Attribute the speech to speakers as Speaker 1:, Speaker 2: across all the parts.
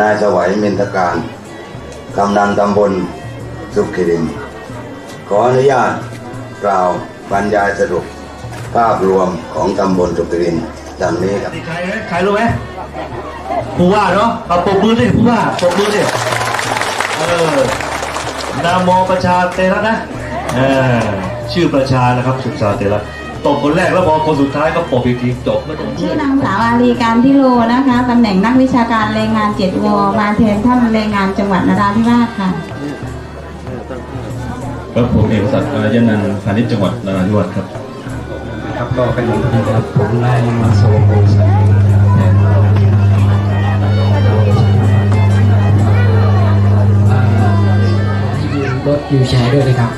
Speaker 1: นายสวัยเมนทการกำนันตำบลสุขิรินขออนุญาตกล่าวบรรยายสรุปภาพรวมของตำบลสุขิรินดังนี้ครับ
Speaker 2: ใครไหมใครรู้ไหมผู้ว่าเนาะเอาปรบมือดิผู้ว่าปรบมือดิเออนามอประชาเตระนะเออชื่อประชานะครับศึกษาเตระ ตบคนแรกแล้วพอคนสุดท้ายก็ปบอีกทีจบไม่ต้อง
Speaker 3: ชื่อนางสาวอารีการทิโลนะคะตำแหน่งนักวิชาการแรงงานเจ็ดวมาแทนท่านแรงงานจังหวัดนราธิวาสค่ะ
Speaker 4: ครับผมเอกศักดิ์อารยนันท์พาณิชย์จังหวัดนราธิวาสครับ
Speaker 5: ครับก็เป็นอย่างนี้ครับผมนายมาโซโกสันแทนอ่าที่ยืนรถวิวแชร์ด้วยนะครับ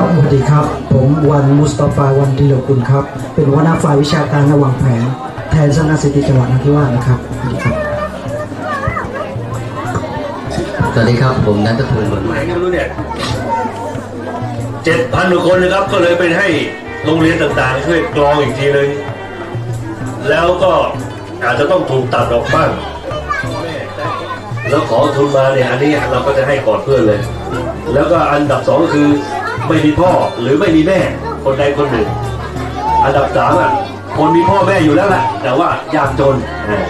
Speaker 6: ครับสวัสดีครับ ผมวันมุสตาฟาวันดิโลกุลครับ เป็นหัวหน้าฝ่ายวิชาการระหว่างแผนแทนสำนักสิทธิจังหวัดนราธิวาสนะครับสวัสดีครับ
Speaker 5: สวัสดีครับ ผมนัทพลบุญ
Speaker 2: ไหนก็ไม่รู้เนี่ยเจ็ดพันกว่าคนนะครับ ก็เลยไปให้โรงเรียนต่างๆ ช่วยกรองอีกทีนึงแล้วก็อาจจะต้องถูกตัดออกบ้าง แล้วขอทุนมาเนี่ยอันนี้เราก็จะให้ก่อนเพื่อนเลย แล้วก็อันดับสองก็คือ ไม่มีพ่อหรือไม่มีแม่ คนใดคนหนึ่ง อันดับสามอะคนมีพ่อแม่อยู่แล้วแหละแต่ว่ายากจนอ่า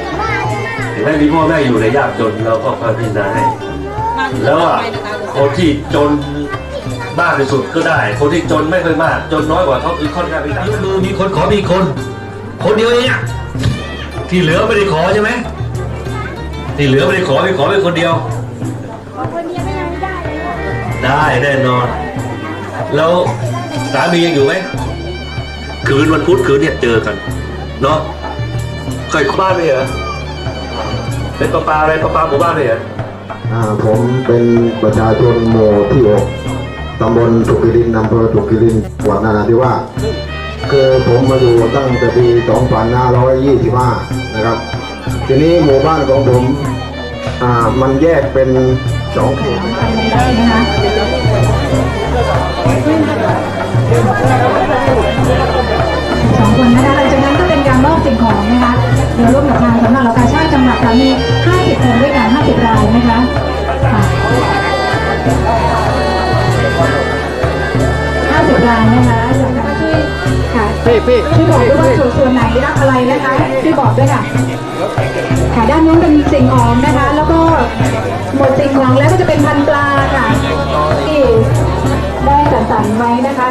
Speaker 2: ถึงแม้มีพ่อแม่อยู่ในยากจนเราก็พิจารณาให้แล้วอะคนที่จนมากที่สุดก็ได้ คนที่จนไม่เคอยมาก จนน้อยกว่าเขาคือค่อนข้างไปตามมือมีคนขอมีคน คนเดียวเองอะที่เหลือไม่ได้ขอใช่ไหมที่เหลือไม่ได้ขอไม่ขอเป็นคนเดียวได้แน่นอน แล้วสามียังอยู่ไหมคืนวันพุธคืนเนี่ยเจอกัน เนาะเคยเข้าบ้านไหมเหรอเป็นปลาปลาอะไรปลาปลาหมู่บ้านไหมเหรอ
Speaker 1: อ่าผมเป็นประชาชนหมู่ที่หกตำบลสุขิรินทร์อำเภอสุขิรินทร์จังหวัดนราธิวาสคือผมมาอยู่ตั้งแต่ปี 2525 นะครับ ทีนี้หมู่บ้านของผม อ่า มันแยกเป็นสองเขต
Speaker 3: สิ่งของนะคะโดยร่วมกับทางสำนักเหล่ากาชาติจังหวัดค่ะมี 50 คนด้วยกัน 50 รายนะคะค่ะ50 รายนะคะอยากจะมาช่วยค่ะช่วยบอกด้วยว่าส่วนส่วนไหนรับอะไรนะคะช่วยบอกด้วยค่ะค่ะด้านนู้นเป็นสิ่งของนะคะ แล้วก็หมดสิ่งของแล้วก็จะเป็นพันปลาค่ะที่ได้จัดสรรไว้นะคะ